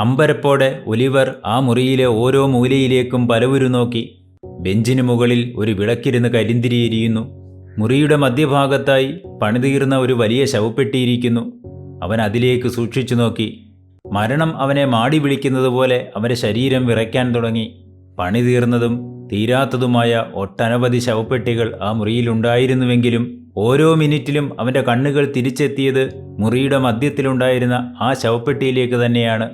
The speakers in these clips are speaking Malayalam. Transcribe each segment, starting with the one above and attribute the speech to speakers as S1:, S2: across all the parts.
S1: അമ്പരപ്പോടെ ഒലിവർ ആ മുറിയിലെ ഓരോ മൂലയിലേക്കും പലവുരു നോക്കി ബെഞ്ചിന് മുകളിൽ ഒരു വിളക്കിരുന്ന് കരിന്തിരിയിരിക്കുന്നു. മുറിയുടെ മധ്യഭാഗത്തായി പണിതീർന്ന ഒരു വലിയ ശവപ്പെട്ടിയിരിക്കുന്നു. അവൻ അതിലേക്ക് സൂക്ഷിച്ചു നോക്കി. മരണം അവനെ മാടി വിളിക്കുന്നത് പോലെ അവന്റെ ശരീരം വിറയ്ക്കാൻ തുടങ്ങി. പണിതീർന്നതും തീരാത്തതുമായ ഒട്ടനവധി ശവപ്പെട്ടികൾ ആ മുറിയിലുണ്ടായിരുന്നുവെങ്കിലും ഓരോ മിനിറ്റിലും അവന്റെ കണ്ണുകൾ തിരിച്ചെത്തിയത് മുറിയുടെ മധ്യത്തിലുണ്ടായിരുന്ന ആ ശവപ്പെട്ടിയിലേക്ക് തന്നെയാണ്.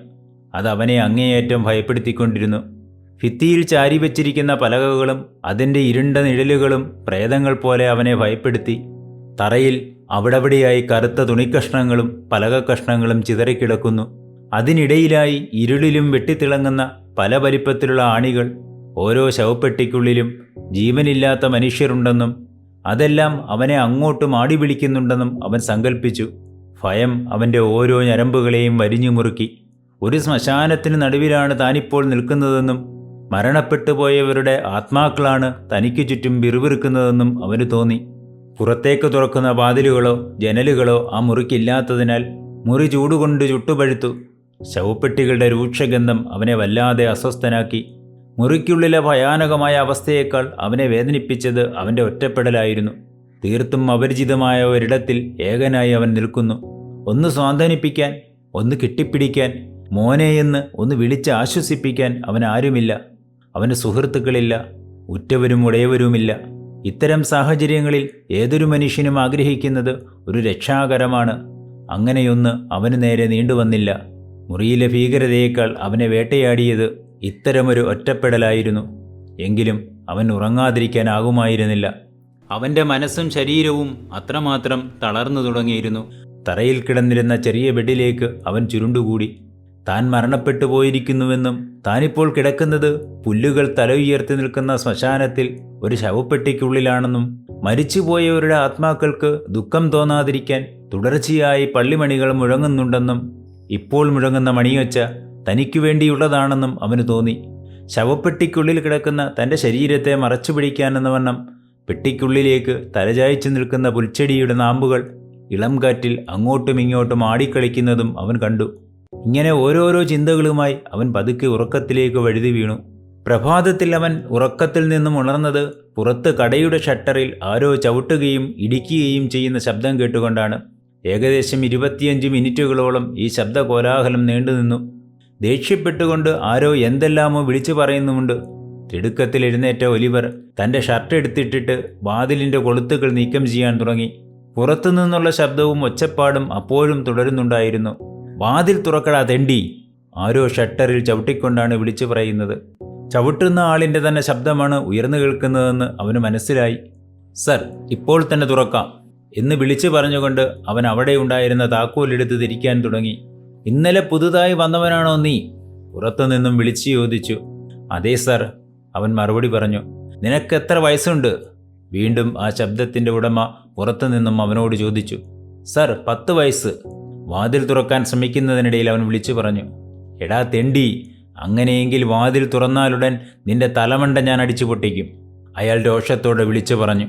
S1: അത് അവനെ അങ്ങേയറ്റം ഭയപ്പെടുത്തിക്കൊണ്ടിരുന്നു. ഭിത്തിയിൽ ചാരി വെച്ചിരിക്കുന്ന പലകകളും അതിന്റെ ഇരുണ്ട നിഴലുകളും പ്രേതങ്ങൾ പോലെ അവനെ ഭയപ്പെടുത്തി. തറയിൽ അവിടവിടെയായി കറുത്ത തുണിക്കഷ്ണങ്ങളും പലക കഷ്ണങ്ങളും ചിതറിക്കിടക്കുന്നു. അതിനിടയിലായി ഇരുളിലും വെട്ടിത്തിളങ്ങുന്ന പല വലിപ്പത്തിലുള്ള ആണികൾ ഓരോ ശവപ്പെട്ടിക്കുള്ളിലും ജീവനില്ലാത്ത മനുഷ്യരുണ്ടെന്നും അതെല്ലാം അവനെ അങ്ങോട്ടും ആടി വിളിക്കുന്നുണ്ടെന്നും അവൻ സങ്കല്പിച്ചു ഭയം അവന്റെ ഓരോ ഞരമ്പുകളെയും വരിഞ്ഞു മുറുക്കി ഒരു ശ്മശാനത്തിന് നടുവിലാണ് താനിപ്പോൾ നിൽക്കുന്നതെന്നും മരണപ്പെട്ടു പോയവരുടെ ആത്മാക്കളാണ് തനിക്ക് ചുറ്റും വിറുവിറുക്കുന്നതെന്നും അവന് തോന്നി. പുറത്തേക്ക് തുറക്കുന്ന വാതിലുകളോ ജനലുകളോ ആ മുറിക്കില്ലാത്തതിനാൽ മുറി ചൂടുകൊണ്ട് ചുട്ടുപഴുത്തു. ശവപ്പെട്ടികളുടെ രൂക്ഷഗന്ധം അവനെ വല്ലാതെ അസ്വസ്ഥനാക്കി. മുറിക്കുള്ളിലെ ഭയാനകമായ അവസ്ഥയേക്കാൾ അവനെ വേദനിപ്പിച്ചത് അവന്റെ ഒറ്റപ്പെടലായിരുന്നു. തീർത്തും അപരിചിതമായ ഒരിടത്തിൽ ഏകനായി അവൻ നിൽക്കുന്നു. ഒന്ന് സ്വാന്തനിപ്പിക്കാൻ ഒന്ന് കെട്ടിപ്പിടിക്കാൻ മോനെയെന്ന് ഒന്ന് വിളിച്ച് ആശ്വസിപ്പിക്കാൻ അവൻ ആരുമില്ല അവന്റെ സുഹൃത്തുക്കളില്ല. ഉറ്റവരും ഉടയവരുമില്ല. ഇത്തരം സാഹചര്യങ്ങളിൽ ഏതൊരു മനുഷ്യനും ആഗ്രഹിക്കുന്നത് ഒരു രക്ഷാകരമാണ്. അങ്ങനെയൊന്ന് അവന് നേരെ നീണ്ടുവന്നില്ല. മുറിയിലെ ഭീകരതയേക്കാൾ അവനെ വേട്ടയാടിയത് ഇത്തരമൊരു ഒറ്റപ്പെടലായിരുന്നു. എങ്കിലും അവൻ ഉറങ്ങാതിരിക്കാനാകുമായിരുന്നില്ല. അവന്റെ മനസ്സും ശരീരവും അത്രമാത്രം തളർന്നു തുടങ്ങിയിരുന്നു. തറയിൽ കിടന്നിരുന്ന ചെറിയ ബെഡിലേക്ക് അവൻ ചുരുണ്ടുകൂടി. താൻ മരണപ്പെട്ടു പോയിരിക്കുന്നുവെന്നും താനിപ്പോൾ കിടക്കുന്നത് പുല്ലുകൾ തല ഉയർത്തി നിൽക്കുന്ന ശ്മശാനത്തിൽ ഒരു ശവപ്പെട്ടിക്കുള്ളിലാണെന്നും മരിച്ചുപോയവരുടെ ആത്മാക്കൾക്ക് ദുഃഖം തോന്നാതിരിക്കാൻ തുടർച്ചയായി പള്ളിമണികൾ മുഴങ്ങുന്നുണ്ടെന്നും ഇപ്പോൾ മുഴങ്ങുന്ന മണിയൊച്ച തനിക്കു വേണ്ടിയുള്ളതാണെന്നും അവന് തോന്നി. ശവപ്പെട്ടിക്കുള്ളിൽ കിടക്കുന്ന തന്റെ ശരീരത്തെ മറച്ചു പിടിക്കാനെന്ന വണ്ണം പെട്ടിക്കുള്ളിലേക്ക് തലചായ്ച്ചു നിൽക്കുന്ന പുൽച്ചെടിയുടെ നാമ്പുകൾ ഇളം കാറ്റിൽ അങ്ങോട്ടും ഇങ്ങോട്ടും ആടിക്കളിക്കുന്നതും അവൻ കണ്ടു. ഇങ്ങനെ ഓരോരോ ചിന്തകളുമായി അവൻ പതുക്കെ ഉറക്കത്തിലേക്ക് വഴുതി വീണു. പ്രഭാതത്തിൽ അവൻ ഉറക്കത്തിൽ നിന്നും ഉണർന്നത് പുറത്ത് കടയുടെ ഷട്ടറിൽ ആരോ ചവിട്ടുകയും ഇടിക്കുകയും ചെയ്യുന്ന ശബ്ദം കേട്ടുകൊണ്ടാണ്. ഏകദേശം ഇരുപത്തിയഞ്ച് മിനിറ്റുകളോളം ഈ ശബ്ദ കോലാഹലം നീണ്ടുനിന്നു ദേഷ്യപ്പെട്ടുകൊണ്ട് ആരോ എന്തെല്ലാമോ വിളിച്ചു പറയുന്നുമുണ്ട്. തിടുക്കത്തിൽ എഴുന്നേറ്റ ഒലിവർ തന്റെ ഷർട്ട് എടുത്തിട്ടിട്ട് വാതിലിന്റെ കൊളുത്തുകൾ നീക്കം ചെയ്യാൻ തുടങ്ങി. പുറത്തുനിന്നുള്ള ശബ്ദവും ഒച്ചപ്പാടും അപ്പോഴും തുടരുന്നുണ്ടായിരുന്നു. വാതിൽ തുറക്കടാ തെണ്ടി ആരോ ഷട്ടറിൽ ചവിട്ടിക്കൊണ്ടാണ് വിളിച്ചു പറയുന്നത്. ചവിട്ടുന്ന ആളിന്റെ തന്നെ ശബ്ദമാണ് ഉയർന്നു കേൾക്കുന്നതെന്ന് അവന് മനസ്സിലായി. സർ ഇപ്പോൾ തന്നെ തുറക്കാം എന്ന് വിളിച്ചു പറഞ്ഞുകൊണ്ട് അവൻ അവിടെ ഉണ്ടായിരുന്ന താക്കോലെടുത്ത് തിരിക്കാൻ തുടങ്ങി. ഇന്നലെ പുതുതായി വന്നവനാണോ നീ? പുറത്തുനിന്നും വിളിച്ചു ചോദിച്ചു. അതേ സർ അവൻ മറുപടി പറഞ്ഞു. നിനക്ക് എത്ര വയസ്സുണ്ട്? വീണ്ടും ആ ശബ്ദത്തിന്റെ ഉടമ പുറത്തുനിന്നും അവനോട് ചോദിച്ചു. സർ പത്ത് വയസ്സ്. വാതിൽ തുറക്കാൻ ശ്രമിക്കുന്നതിനിടയിൽ അവൻ വിളിച്ചു പറഞ്ഞു എടാ തെണ്ടി അങ്ങനെയെങ്കിൽ വാതിൽ തുറന്നാലുടൻ നിന്റെ തലമണ്ട ഞാൻ അടിച്ചു പൊട്ടിക്കും അയാൾ രോഷത്തോടെ വിളിച്ചു പറഞ്ഞു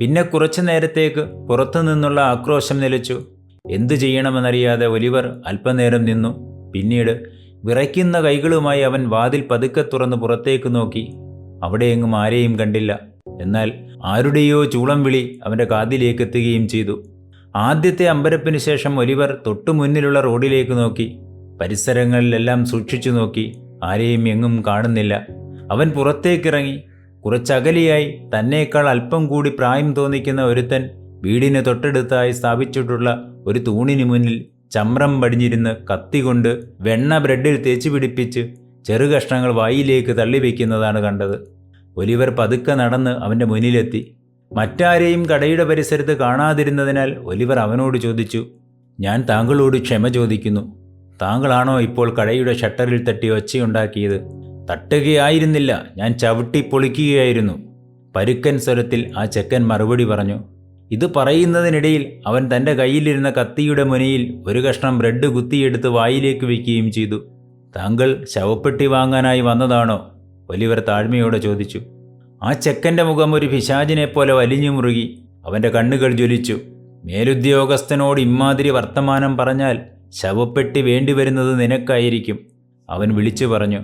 S1: പിന്നെ കുറച്ചു നേരത്തേക്ക് പുറത്തു നിന്നുള്ള ആക്രോശം നിലച്ചു. എന്തു ചെയ്യണമെന്നറിയാതെ ഒലിവർ അല്പനേരം നിന്നു. പിന്നീട് വിറയ്ക്കുന്ന കൈകളുമായി അവൻ വാതിൽ പതുക്കെ തുറന്ന് പുറത്തേക്ക് നോക്കി. അവിടെയെങ്ങും ആരെയും കണ്ടില്ല. എന്നാൽ ആരുടെയോ ചൂളം വിളി അവന്റെ കാതിലേക്കെത്തുകയും ചെയ്തു. ആദ്യത്തെ അമ്പരപ്പിന് ശേഷം ഒലിവർ തൊട്ടുമുന്നിലുള്ള റോഡിലേക്ക് നോക്കി പരിസരങ്ങളിലെല്ലാം സൂക്ഷിച്ചു നോക്കി ആരെയും എങ്ങും കാണുന്നില്ല. അവൻ പുറത്തേക്കിറങ്ങി കുറച്ചകലിയായി തന്നേക്കാൾ അല്പം കൂടി പ്രായം തോന്നിക്കുന്ന ഒരുത്തൻ വീടിന് തൊട്ടടുത്തായി സ്ഥാപിച്ചിട്ടുള്ള ഒരു തൂണിന് മുന്നിൽ ചമ്രം പടിഞ്ഞിരുന്ന് കത്തികൊണ്ട് വെണ്ണ ബ്രെഡിൽ തേച്ചു പിടിപ്പിച്ച് ചെറുകഷ്ണങ്ങൾ വായിലേക്ക് തള്ളിവെക്കുന്നതാണ് കണ്ടത്. ഒലിവർ പതുക്കെ നടന്ന് അവന്റെ മുന്നിലെത്തി. മറ്റാരെയും കടയുടെ പരിസരത്ത് കാണാതിരുന്നതിനാൽ ഒലിവർ അവനോട് ചോദിച്ചു ഞാൻ താങ്കളോട് ക്ഷമ ചോദിക്കുന്നു. താങ്കളാണോ ഇപ്പോൾ കടയുടെ ഷട്ടറിൽ തട്ടി ഒച്ചയുണ്ടാക്കിയത്? തട്ടുകയായിരുന്നില്ല. ഞാൻ ചവിട്ടി പൊളിക്കുകയായിരുന്നു. പരുക്കൻ സ്വരത്തിൽ ആ ചെക്കൻ മറുപടി പറഞ്ഞു ഇത് പറയുന്നതിനിടയിൽ അവൻ തന്റെ കയ്യിലിരുന്ന കത്തിയുടെ മുനയിൽ ഒരു കഷ്ണം ബ്രെഡ് കുത്തിയെടുത്ത് വായിലേക്ക് വയ്ക്കുകയും ചെയ്തു. താങ്കൾ ശവപ്പെട്ടി വാങ്ങാനായി വന്നതാണോ? ഒലിവർ താഴ്മയോടെ ചോദിച്ചു ആ ചെക്കന്റെ മുഖം ഒരു പിശാചിനെ പോലെ വലിഞ്ഞു മുറുകി. അവന്റെ കണ്ണുകൾ ജ്വലിച്ചു. മേലുദ്യോഗസ്ഥനോട് ഇമ്മാതിരി വർത്തമാനം പറഞ്ഞാൽ ശവപ്പെട്ടി വേണ്ടിവരുന്നത് നിനക്കായിരിക്കും. അവൻ വിളിച്ചു പറഞ്ഞു.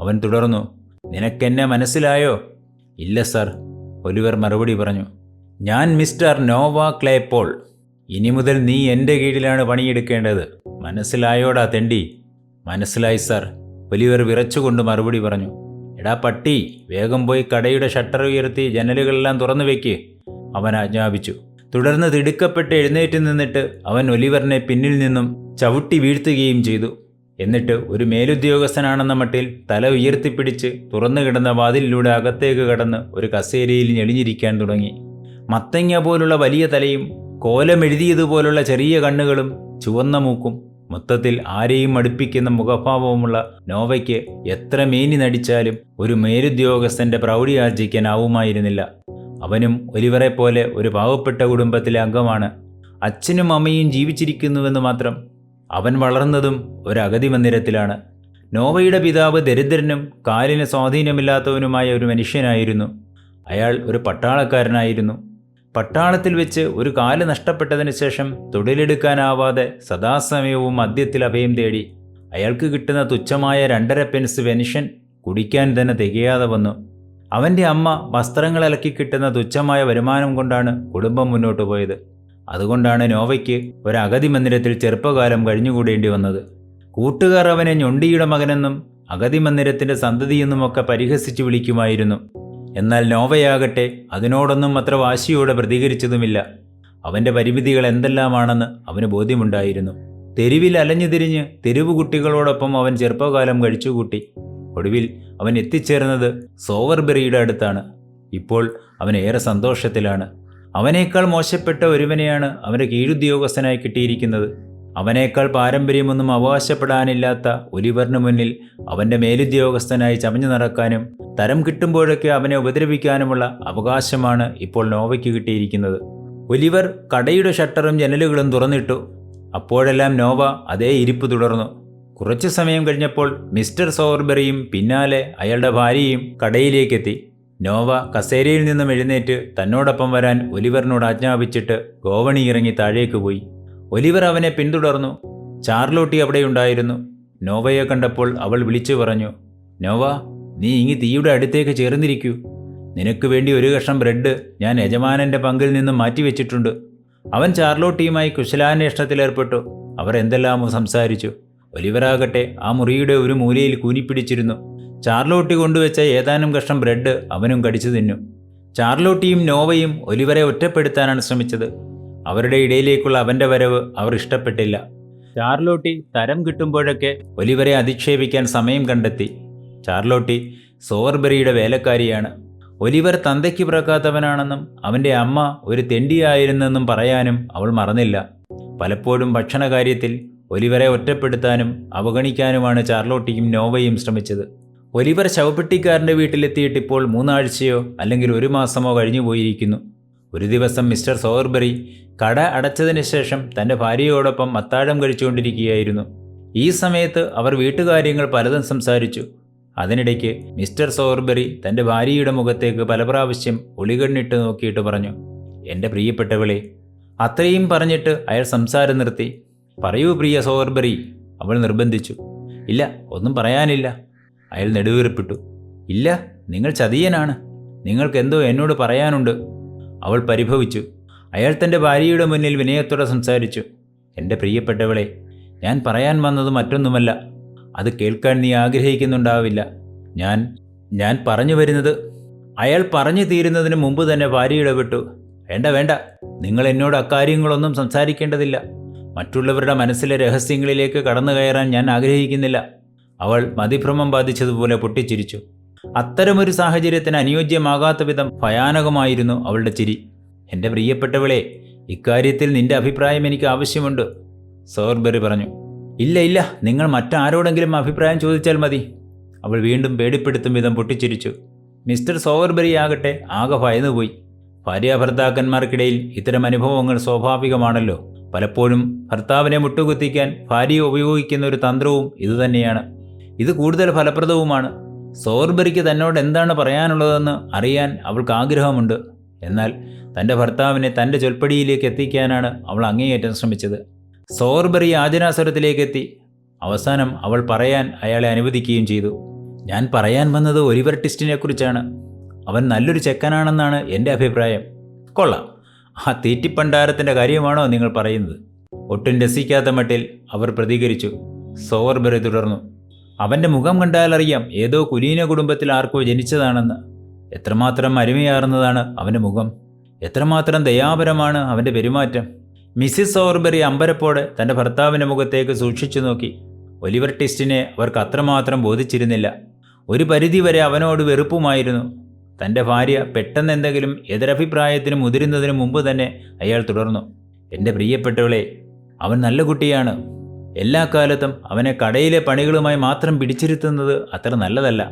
S1: അവൻ തുടർന്നു. നിനക്കെന്നെ മനസ്സിലായോ? ഇല്ല സർ ഒലിവർ മറുപടി പറഞ്ഞു. ഞാൻ മിസ്റ്റർ നോവ ക്ലേപ്പോൾ ഇനി മുതൽ നീ എന്റെ കീഴിലാണ് പണിയെടുക്കേണ്ടത്. മനസ്സിലായോടാ തെണ്ടി. മനസ്സിലായി സർ ഒലിവർ വിറച്ചുകൊണ്ട് മറുപടി പറഞ്ഞു. എടാ പട്ടി വേഗം പോയി കടയുടെ ഷട്ടർ ഉയർത്തി ജനലുകളെല്ലാം തുറന്നു വെക്ക്. അവൻ ആജ്ഞാപിച്ചു. തുടർന്ന് തിടുക്കപ്പെട്ട് എഴുന്നേറ്റ് നിന്നിട്ട് അവൻ ഒലിവറിനെ പിന്നിൽ നിന്നും ചവിട്ടി വീഴ്ത്തുകയും ചെയ്തു. എന്നിട്ട് ഒരു മേലുദ്യോഗസ്ഥനാണെന്ന മട്ടിൽ തല ഉയർത്തിപ്പിടിച്ച് തുറന്നു കിടന്ന വാതിലിലൂടെ അകത്തേക്ക് കടന്ന് ഒരു കസേരയിൽ ഞെളിഞ്ഞിരിക്കാൻ തുടങ്ങി. മത്തങ്ങ പോലുള്ള വലിയ തലയും കോലമെഴുതിയതുപോലുള്ള ചെറിയ കണ്ണുകളും ചുവന്ന മൂക്കും മൊത്തത്തിൽ ആരെയും അടുപ്പിക്കുന്ന മുഖഭാവവുമുള്ള നോവയ്ക്ക് എത്ര മേനി നടിച്ചാലും ഒരു മേലുദ്യോഗസ്ഥന്റെ പ്രൗഢി ആർജിക്കാനാവുമായിരുന്നില്ല അവനും ഒലിവറെ പോലെ ഒരു പാവപ്പെട്ട കുടുംബത്തിലെ അംഗമാണ്. അച്ഛനും അമ്മയും ജീവിച്ചിരിക്കുന്നുവെന്ന് മാത്രം അവൻ വളർന്നതും ഒരു മന്ദിരത്തിലാണ്. നോവയുടെ പിതാവ് ദരിദ്രനും കാലിന് സ്വാധീനമില്ലാത്തവനുമായ ഒരു മനുഷ്യനായിരുന്നു. അയാൾ ഒരു പട്ടാളക്കാരനായിരുന്നു. പട്ടാളത്തിൽ വെച്ച് ഒരു കാൽ നഷ്ടപ്പെട്ടതിന് ശേഷം തൊഴിലെടുക്കാനാവാതെ സദാസമയവും മദ്യത്തിൽ അഭയം തേടി അയാൾക്ക് കിട്ടുന്ന തുച്ഛമായ രണ്ടര പെൻസ് പെൻഷൻ കുടിക്കാൻ തന്നെ തികയാതെ വന്നു. അവന്റെ അമ്മ വസ്ത്രങ്ങൾ അലക്കി കിട്ടുന്ന തുച്ഛമായ വരുമാനം കൊണ്ടാണ് കുടുംബം മുന്നോട്ട് പോയത്. അതുകൊണ്ടാണ് നോവയ്ക്ക് ഒരു മന്ദിരത്തിൽ ചെറുപ്പകാലം കഴിഞ്ഞുകൂടേണ്ടി വന്നത്. കൂട്ടുകാർ അവനെ ഞൊണ്ടിയുടെ മകനെന്നും അഗതി മന്ദിരത്തിന്റെ സന്തതിയെന്നുമൊക്കെ പരിഹസിച്ച് വിളിക്കുമായിരുന്നു. എന്നാൽ നോവയാകട്ടെ അതിനോടൊന്നും അത്ര വാശിയോടെ പ്രതികരിച്ചതുമില്ല. അവന്റെ പരിമിതികൾ എന്തെല്ലാമാണെന്ന് അവന് ബോധ്യമുണ്ടായിരുന്നു. തെരുവിൽ അലഞ്ഞു തിരിഞ്ഞ് തെരുവ് അവൻ ചെറുപ്പകാലം കഴിച്ചുകൂട്ടി. ഒടുവിൽ അവൻ എത്തിച്ചേർന്നത് സോവർബെറിയുടെ അടുത്താണ്. ഇപ്പോൾ അവൻ ഏറെ സന്തോഷത്തിലാണ്. അവനേക്കാൾ മോശപ്പെട്ട ഒരുവനെയാണ് അവന്റെ കീഴുദ്യോഗസ്ഥനായി കിട്ടിയിരിക്കുന്നത്. അവനേക്കാൾ പാരമ്പര്യമൊന്നും അവകാശപ്പെടാനില്ലാത്ത ഒലിവറിന് മുന്നിൽ അവന്റെ മേലുദ്യോഗസ്ഥനായി ചമഞ്ഞു നടക്കാനും തരം കിട്ടുമ്പോഴൊക്കെ അവനെ ഉപദ്രവിക്കാനുമുള്ള അവകാശമാണ് ഇപ്പോൾ നോവയ്ക്ക് കിട്ടിയിരിക്കുന്നത്. ഒലിവർ കടയുടെ ഷട്ടറും ജനലുകളും തുറന്നിട്ടു. അപ്പോഴെല്ലാം നോവ അതേ ഇരിപ്പ് തുടർന്നു. കുറച്ച് സമയം കഴിഞ്ഞപ്പോൾ മിസ്റ്റർ സോർബറിയും പിന്നാലെ അയാളുടെ ഭാര്യയും കടയിലേക്കെത്തി. നോവ കസേരയിൽ നിന്നും എഴുന്നേറ്റ് തന്നോടൊപ്പം വരാൻ ഒലിവറിനോട് ആജ്ഞാപിച്ചിട്ട് ഗോവണി ഇറങ്ങി താഴേക്ക് പോയി. ഒലിവർ അവനെ പിന്തുടർന്നു. ചാർലോട്ടി അവിടെയുണ്ടായിരുന്നു നോവയെ കണ്ടപ്പോൾ അവൾ വിളിച്ചു പറഞ്ഞു നോവ നീ ഇങ്ങി തീയുടെ അടുത്തേക്ക് ചേർന്നിരിക്കൂ. നിനക്ക് വേണ്ടി ഒരു കഷ്ണം ബ്രെഡ് ഞാൻ യജമാനന്റെ പങ്കിൽ നിന്നും മാറ്റിവെച്ചിട്ടുണ്ട് അവൻ ചാർലോട്ടിയുമായി കുശലാന്വേഷണത്തിലേർപ്പെട്ടു അവർ എന്തെല്ലാമോ സംസാരിച്ചു. ഒലിവറാകട്ടെ ആ മുറിയുടെ ഒരു മൂലയിൽ കൂനിപ്പിടിച്ചിരുന്നു. ചാർലോട്ടി കൊണ്ടുവച്ച ഏതാനും കഷ്ണം ബ്രെഡ് അവനും കടിച്ചു തിന്നു. ചാർലോട്ടിയും നോവയും ഒലിവരെ ഒറ്റപ്പെടുത്താനാണ് ശ്രമിച്ചത്. അവരുടെ ഇടയിലേക്കുള്ള അവന്റെ വരവ് അവർ ഇഷ്ടപ്പെട്ടില്ല. ചാർലോട്ടി തരം കിട്ടുമ്പോഴൊക്കെ ഒലിവരെ അധിക്ഷേപിക്കാൻ സമയം കണ്ടെത്തി. ചാർലോട്ടി സോവർബെറിയുടെ വേലക്കാരിയാണ്. ഒലിവർ തന്തയ്ക്ക് പിറക്കാത്തവനാണെന്നും അവന്റെ അമ്മ ഒരു തെണ്ടിയായിരുന്നെന്നും പറയാനും അവൾ മറന്നില്ല. പലപ്പോഴും ഭക്ഷണകാര്യത്തിൽ ഒലിവരെ ഒറ്റപ്പെടുത്താനും അവഗണിക്കാനുമാണ് ചാർലോട്ടിയും നോവയും ശ്രമിച്ചത്. ഒലിവർ ശവപ്പെട്ടിക്കാരന്റെ വീട്ടിലെത്തിയിട്ട് ഇപ്പോൾ മൂന്നാഴ്ചയോ അല്ലെങ്കിൽ ഒരു മാസമോ കഴിഞ്ഞു പോയിരിക്കുന്നു ഒരു ദിവസം മിസ്റ്റർ സോവർബറി കട അടച്ചതിന് ശേഷം തന്റെ ഭാര്യയോടൊപ്പം അത്താഴം കഴിച്ചുകൊണ്ടിരിക്കുകയായിരുന്നു. ഈ സമയത്ത് അവർ വീട്ടുകാര്യങ്ങൾ പലതും സംസാരിച്ചു. അതിനിടയ്ക്ക് മിസ്റ്റർ സോവർബറി തന്റെ ഭാര്യയുടെ മുഖത്തേക്ക് പല പ്രാവശ്യം ഒളികണ്ണിട്ട് നോക്കിയിട്ട് പറഞ്ഞു എന്റെ പ്രിയപ്പെട്ടവളെ അത്രയും പറഞ്ഞിട്ട് അയാൾ സംസാരം നിർത്തി. പറയൂ പ്രിയ സോവർബറി അവൾ നിർബന്ധിച്ചു. ഇല്ല ഒന്നും പറയാനില്ല. അയാൾ നെടുവീർപ്പിട്ടു. ഇല്ല നിങ്ങൾ ചതിയനാണ്. നിങ്ങൾക്കെന്തോ എന്നോട് പറയാനുണ്ട്. അവൾ പരിഭവിച്ചു. അയാൾ തന്റെ ഭാര്യയുടെ മുന്നിൽ വിനയത്തോടെ സംസാരിച്ചു. എന്റെ പ്രിയപ്പെട്ടവളെ ഞാൻ പറയാൻ വന്നത് മറ്റൊന്നുമല്ല. അത് കേൾക്കാൻ നീ ആഗ്രഹിക്കുന്നുണ്ടാവില്ല. ഞാൻ ഞാൻ പറഞ്ഞു വരുന്നത് അയാൾ പറഞ്ഞു തീരുന്നതിന് മുമ്പ് തന്നെ ഭാര്യ ഇടപെട്ടു. വേണ്ട വേണ്ട. നിങ്ങൾ എന്നോട് അക്കാര്യങ്ങളൊന്നും സംസാരിക്കേണ്ടതില്ല. മറ്റുള്ളവരുടെ മനസ്സിലെ രഹസ്യങ്ങളിലേക്ക് കടന്നു കയറാൻ ഞാൻ ആഗ്രഹിക്കുന്നില്ല. അവൾ മതിഭ്രമം ബാധിച്ചതുപോലെ പൊട്ടിച്ചിരിച്ചു. അത്തരമൊരു സാഹചര്യത്തിന് അനുയോജ്യമാകാത്ത വിധം ഭയാനകമായിരുന്നു അവളുടെ ചിരി. എന്റെ പ്രിയപ്പെട്ടവളെ ഇക്കാര്യത്തിൽ നിന്റെ അഭിപ്രായം എനിക്ക് ആവശ്യമുണ്ട് സോർബെറി പറഞ്ഞു. ഇല്ല ഇല്ല നിങ്ങൾ മറ്റാരോടെങ്കിലും അഭിപ്രായം ചോദിച്ചാൽ മതി അവൾ വീണ്ടും പേടിപ്പെടുത്തും വിധം പൊട്ടിച്ചിരിച്ചു. മിസ്റ്റർ സോവർബെറി ആകട്ടെ ആകെ ഭയന്നുപോയി. ഭാര്യാഭർത്താക്കന്മാർക്കിടയിൽ ഇത്തരം അനുഭവങ്ങൾ സ്വാഭാവികമാണല്ലോ. പലപ്പോഴും ഭർത്താവിനെ മുട്ടുകുത്തിക്കാൻ ഭാര്യയെ ഉപയോഗിക്കുന്ന ഒരു തന്ത്രവും ഇതുതന്നെയാണ്. ഇത് കൂടുതൽ ഫലപ്രദവുമാണ്. സോർബെറിക്ക് തന്നോട് എന്താണ് പറയാനുള്ളതെന്ന് അറിയാൻ അവൾക്ക് ആഗ്രഹമുണ്ട്. എന്നാൽ തന്റെ ഭർത്താവിനെ തന്റെ ചൊൽപ്പടിയിലേക്ക് എത്തിക്കാനാണ് അവൾ അങ്ങേയറ്റം ശ്രമിച്ചത്. സോർബറി ആചനാസുരത്തിലേക്ക് എത്തി അവസാനം അവൾ പറയാൻ അയാളെ അനുവദിക്കുകയും ചെയ്തു. ഞാൻ പറയാൻ വന്നത് ഒലിവർ ടിസ്റ്റിനെ കുറിച്ചാണ് അവൻ നല്ലൊരു ചെക്കനാണെന്നാണ് എന്റെ അഭിപ്രായം. കൊള്ളാം. ആ തീറ്റിപ്പണ്ടാരത്തിന്റെ കാര്യമാണോ നിങ്ങൾ പറയുന്നത്? ഒട്ടും രസിക്കാത്ത മട്ടിൽ അവർ പ്രതികരിച്ചു. സോർബറി തുടർന്നു. അവന്റെ മുഖം കണ്ടാൽ അറിയാം ഏതോ കുലീന കുടുംബത്തിൽ ആർക്കോ ജനിച്ചതാണെന്ന്. എത്രമാത്രം അരുമയാർന്നതാണ് അവന്റെ മുഖം. എത്രമാത്രം ദയാപരമാണ് അവന്റെ പെരുമാറ്റം. മിസ്സിസ് ഓർബറി അമ്പരപ്പോടെ തന്റെ ഭർത്താവിന്റെ മുഖത്തേക്ക് സൂക്ഷിച്ചു നോക്കി. ഒലിവർ ടിസ്റ്റിനെ അവർക്ക് അത്രമാത്രം ബോധിച്ചിരുന്നില്ല. ഒരു പരിധിവരെ അവനോട് വെറുപ്പുമായിരുന്നു. തന്റെ ഭാര്യ പെട്ടെന്ന് എന്തെങ്കിലും എതിരഭിപ്രായത്തിന് മുതിരുന്നതിന് മുമ്പ് തന്നെ അയാൾ തുടർന്നു. എന്റെ പ്രിയപ്പെട്ടവളെ അവൻ നല്ല കുട്ടിയാണ്. എല്ലാ കാലത്തും അവനെ കടയിലെ പണികളുമായി മാത്രം പിടിച്ചിരുത്തുന്നത് അത്ര നല്ലതല്ല.